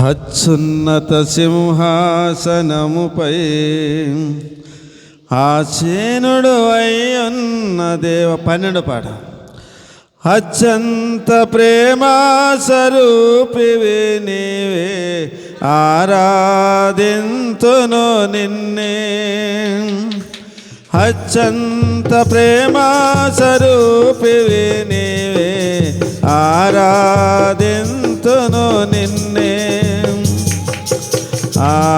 అత్యున్నత సింహాసనముపై ఆసీనుడు అయ్యున్న దేవ పన్నెండు పాట. అత్యంత ప్రేమ స్వరూపివి నీవే ఆరాధింతును నిన్నే. అత్యంత ప్రేమ స్వరూపివి నీవే ఆరాధింతును నిన్నే. Ah.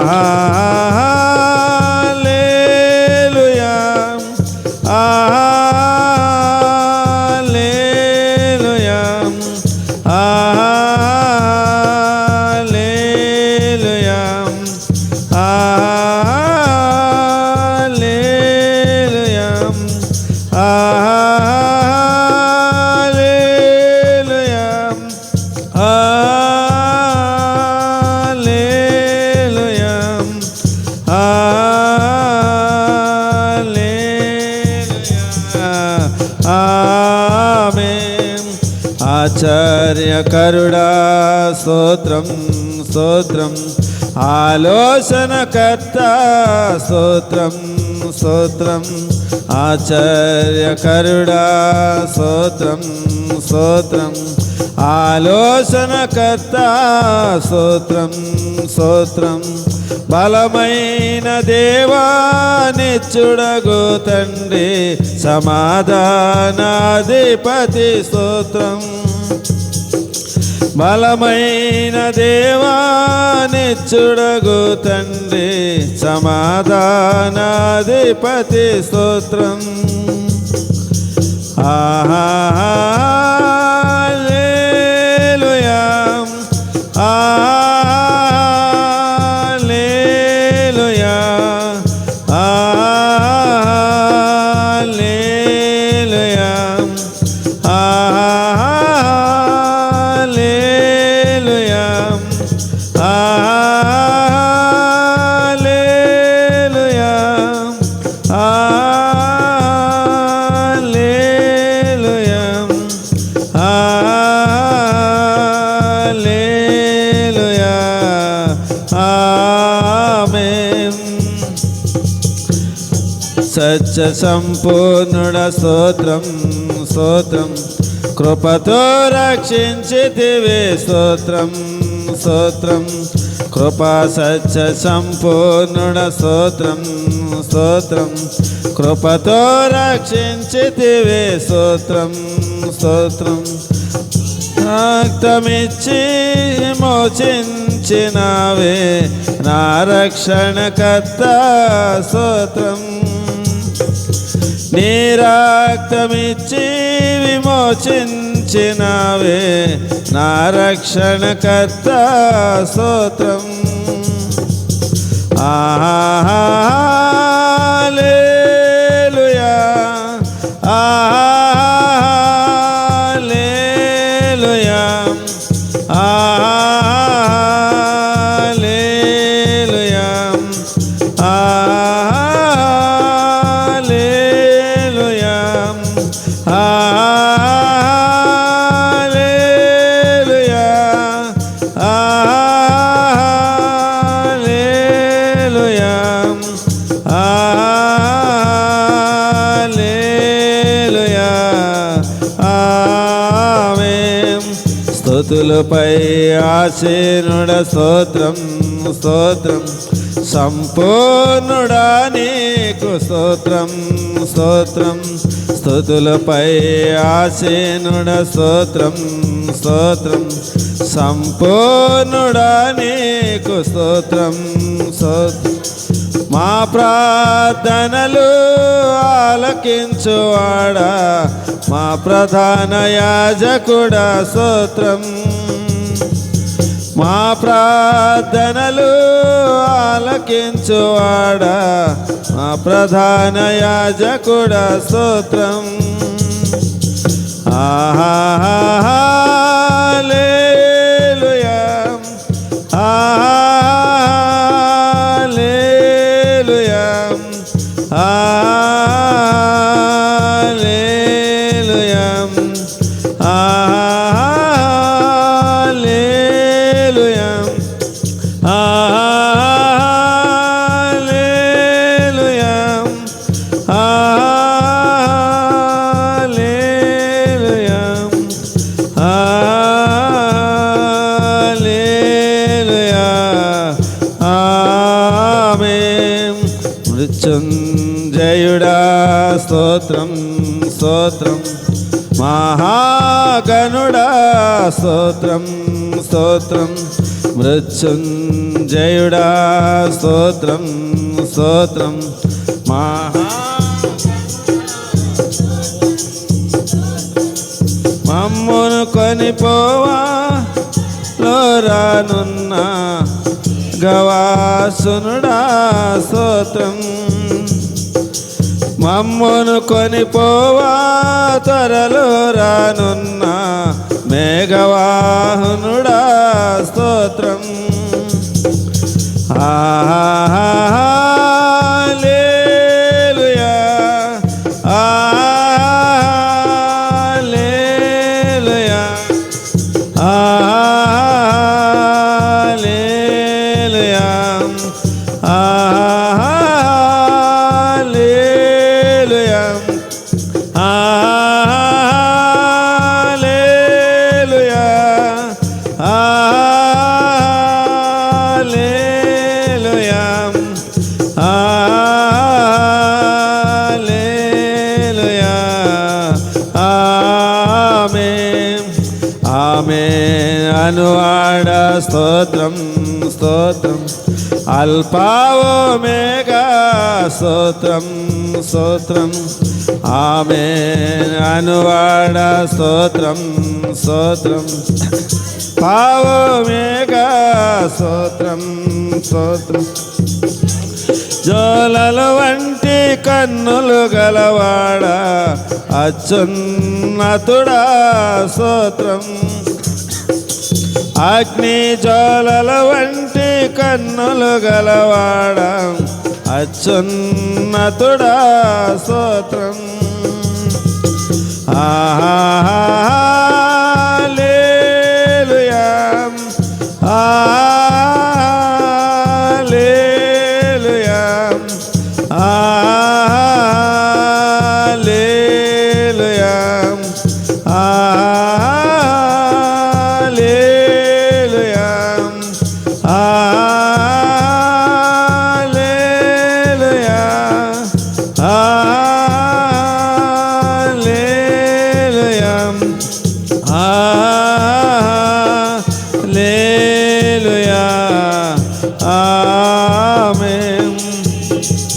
ఆచార్యకరుడా స్తోత్రం స్తోత్రం. ఆలోచనకర్త స్తోత్రం స్తోత్రం. ఆచార్యకరుడా స్తోత్రం స్తోత్రం. ఆలోచనకర్త స్తోత్రం స్తోత్రం. బలమైన దేవానిచ్చుడగు తండ్రి. సమాధానాధిపతి స్తోత్రం. బలమైన దేవానిచ్చుడగు తండ్రి సమాధానాధిపతి స్తోత్రం. ఆహా ఆమేన్. సత్య సంపూర్ణుడ స్తోత్రం స్తోత్రం. కృపతో రక్షించితివే స్తోత్రం స్తోత్రం. కృపా సత్య సంపూర్ణుడ స్తోత్రం స్తోత్రం. కృపతో రక్షించితివే స్తోత్రం స్తోత్రం. రక్తమిచ్చి మోచించినావే నా రక్షణకర్త స్తోత్రం. నీ రక్తమిచ్చి విమోచించినావే. నా రక్షణకర్త స్తోత్రం. ఆలేలుయా ఆలేలుయా ఆమేన్ స్తుతులపై ఆశీనుడ స్తోత్రం స్తోత్రం. సంపూర్ణుడా నీకు స్తోత్రం స్తోత్రం. స్తుతులపై ఆశీనుడ స్తోత్రం స్తోత్రం. సంపూర్ణుడా నీకు స్తోత్రం మా ప్రార్థనలు ఆలకించువాడా మా ప్రధాన యాజకుడా స్తోత్రం. మా ప్రార్థనలు ఆలకించువాడా మా ప్రధాన యాజకుడా స్తోత్రం. Hallelujah alleluia alleluia hallelujah hallelujah hallelujah amen మృత్యుంజయుడా స్తోత్రం స్తోత్రం. మహాగణుడా స్తోత్రం స్తోత్రం. మృత్యుంజయుడా స్తోత్రం స్తోత్రం. మహా మమ్మును కొనిపోవా లోరానున్న గవాసునుడా స్తోత్రం మమ్మును కొనిపోవా త్వరలో రానున్న మేఘవాహనుడా స్తోత్రం. ఆమేన్ అనువాడ స్తోత్రం స్తోత్రం. అల్పావో మేఘా స్తోత్రం స్తోత్రం. ఆమె అనువాడ స్తోత్రం స్తోత్రం. పావో మేఘా స్తోత్రం స్తోత్రం. జోలల వంటి కన్నులు గలవాడ అత్యున్నతుడా స్తోత్రం. అగ్ని జ్వాలల వంటి కన్నులు గలవాడ అత్యున్నతుడా స్తోత్రం. ఆహా